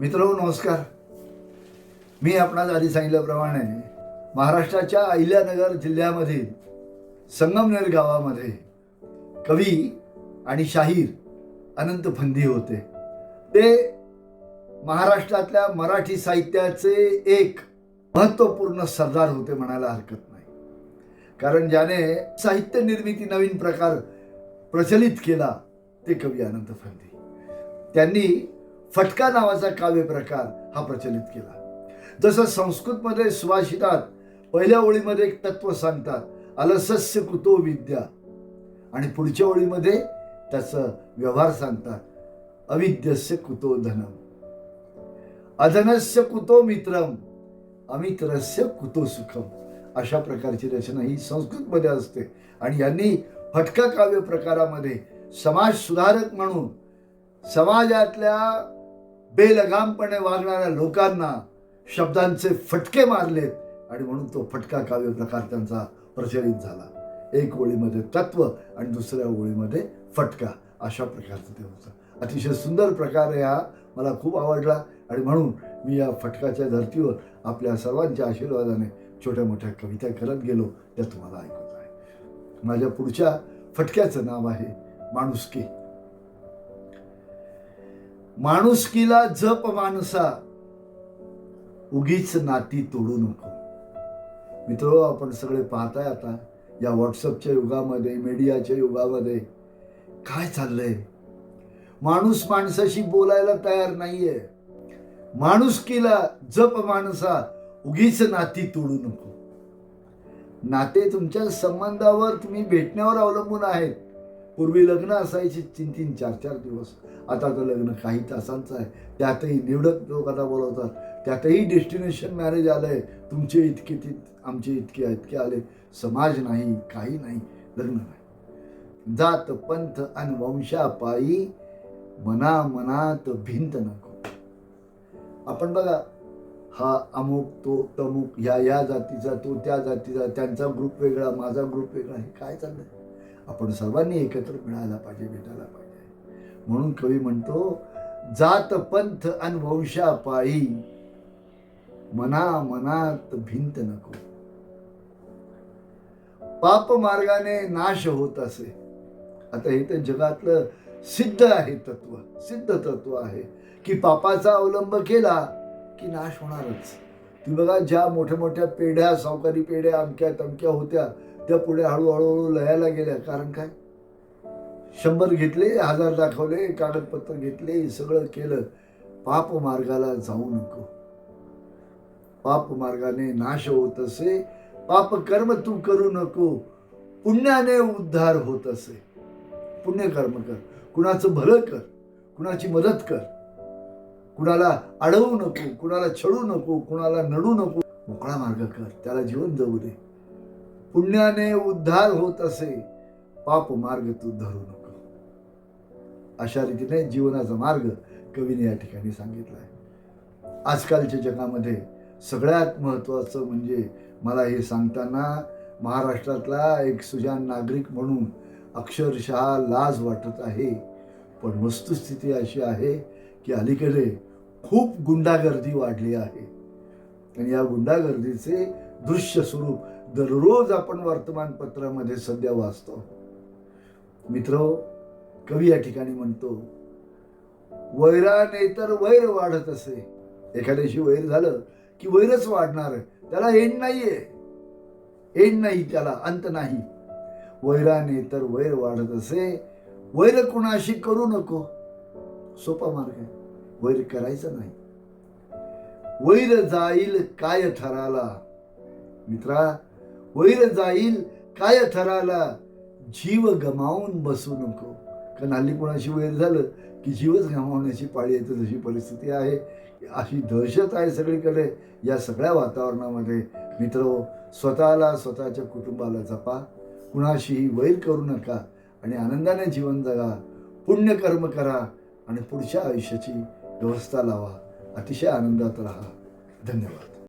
मित्र नमस्कार. मी आपणास आधी सांगितल्याप्रमाणे महाराष्ट्राच्या अहिल्यानगर जिल्ह्यामधील संगमनेर गावामध्ये कवी आणि शाहीर अनंत फंदी होते. ते महाराष्ट्रातल्या मराठी साहित्याचे एक महत्त्वपूर्ण सरदार होते म्हणायला हरकत नाही. कारण ज्याने साहित्य निर्मिती नवीन प्रकार प्रचलित केला ते कवी अनंत फंदी. त्यांनी फटका नावाचा काव्य प्रकार हा प्रचलित केला. जसं संस्कृतमध्ये सुभाषितात पहिल्या ओळीमध्ये एक तत्व सांगतात अलसस्य कुतो विद्या. आणि पुढच्या ओळीमध्ये त्याचं व्यवहार सांगतात अविद्यस्य कुतो धनम. अधनस्य कुतो मित्रम अमित्रस्य कुतो सुखम. अशा प्रकारची रचना ही संस्कृतमध्ये असते. आणि यांनी फटका काव्य प्रकारामध्ये समाज सुधारक म्हणून समाजातल्या बेलगामपणे वागणाऱ्या लोकांना शब्दांचे फटके मारलेत आणि म्हणून तो फटका काव्य प्रकार त्यांचा प्रचलित झाला. एक ओळीमध्ये तत्व आणि दुसऱ्या ओळीमध्ये फटका अशा प्रकारचं ते होतं. अतिशय सुंदर प्रकार हा. मला खूप आवडला आणि म्हणून मी या फटकाच्या धर्तीवर आपल्या सर्वांच्या आशीर्वादाने छोट्या मोठ्या कविता करत गेलो त्या तुम्हाला ऐकत आहे. माझ्या पुढच्या फटक्याचं नाव आहे माणुसकी. माणुसकीला जप माणसा. उगीच नाती तोडू नको. मित्र आपण सगळे पाहताय आता या व्हॉट्सअपच्या युगामध्ये मीडियाच्या युगामध्ये काय चाललंय? माणूस माणसाशी बोलायला तयार नाहीये. माणुसकीला जप माणसा उगीच नाती तोडू नको. नाते तुमच्या संबंधावर तुम्ही भेटण्यावर अवलंबून आहेत. पूर्वी लग्न असायचे तीन तीन चार चार दिवस. आता तर लग्न काही तासांचं आहे. त्यातही निवडक लोक आता बोलवतात त्यातही डेस्टिनेशन मॅरेज आलं आहे तुमचे इतके ती आमचे इतके इतके आले. समाज नाही काही नाही लग्न नाही. जात पंथ आणि वंशापायी मना मनात भिंत नको. आपण बघा हा अमुक तो तमुक ह्या या जातीचा तो त्या जातीचा त्यांचा ग्रुप वेगळा माझा ग्रुप वेगळा हे काय चाललंय? आपण सर्वांनी एकत्र मिळायला पाहिजे भेटायला पाहिजे. म्हणून कवी म्हणतो जात पंथ आणि वंशापायी मना मनात भिंत नको. पाप मार्गाने नाश होत असे. आता हे तर जगातलं सिद्ध आहे तत्व सिद्ध तत्व आहे की पापाचा अवलंब केला की नाश होणारच. ती बघा ज्या मोठ्या मोठ्या पेढ्या सावकारी पेढ्या अमक्या तमक्या होत्या त्या पुढे हळूहळू लयाला गेल्या. कारण काय? शंभर घेतले हजार दाखवले कागदपत्र घेतले सगळं केलं. पाप मार्गाला जाऊ नको. पाप मार्गाने नाश होत असे. पाप कर्म तू करू नको. पुण्याने उद्धार होत असे. पुण्यकर्म कर. कुणाचं भलं कर. कुणाची मदत कर. कुणाला अडवू नको. कुणाला छळू नको. कुणाला नडू नको. मोकळा मार्ग कर. त्याला जीवन जगू दे. पुण्याने उद्धार होत असे पाप मार्ग तू धरू नको. अशा रीतीने जीवनाचा मार्ग कवीने या ठिकाणी सांगितला आहे. आजकालच्या जगामध्ये सगळ्यात महत्त्वाचं म्हणजे मला हे सांगताना महाराष्ट्रातला एक सुजान नागरिक म्हणून अक्षरशः लाज वाटत आहे. पण वस्तुस्थिती अशी आहे की अलीकडे खूप गुंडागर्दी वाढली आहे. आणि या गुंडागर्दीचे दृश्य स्वरूप दररोज आपण वर्तमानपत्रामध्ये सध्या वाचतो. मित्र कवी या ठिकाणी म्हणतो वैराने तर वैर वाढत असे. एखाद्याशी वैर झालं की वैरच वाढणार आहे त्याला एंड नाहीये. एंड नाही त्याला अंत नाही. वैराने तर वैर वाढत असे वैर कुणाशी करू नको. सोपा मार्ग आहे. वैर करायचं नाही. वैर जाईल काय थराला. मित्रा वैर जाईल काय थराला? जीव गमावून बसू नको. कारण हल्ली कोणाशी वैर झालं की जीवच गमावण्याची पाळी येते जशी परिस्थिती आहे. अशी दहशत आहे सगळीकडे या सगळ्या वातावरणामध्ये. मित्र स्वतःला स्वतःच्या कुटुंबाला जपा. कुणाशीही वैर करू नका आणि आनंदाने जीवन जगा. पुण्यकर्म करा आणि पुढच्या आयुष्याची व्यवस्था लावा. अतिशय आनंदात राहा. धन्यवाद.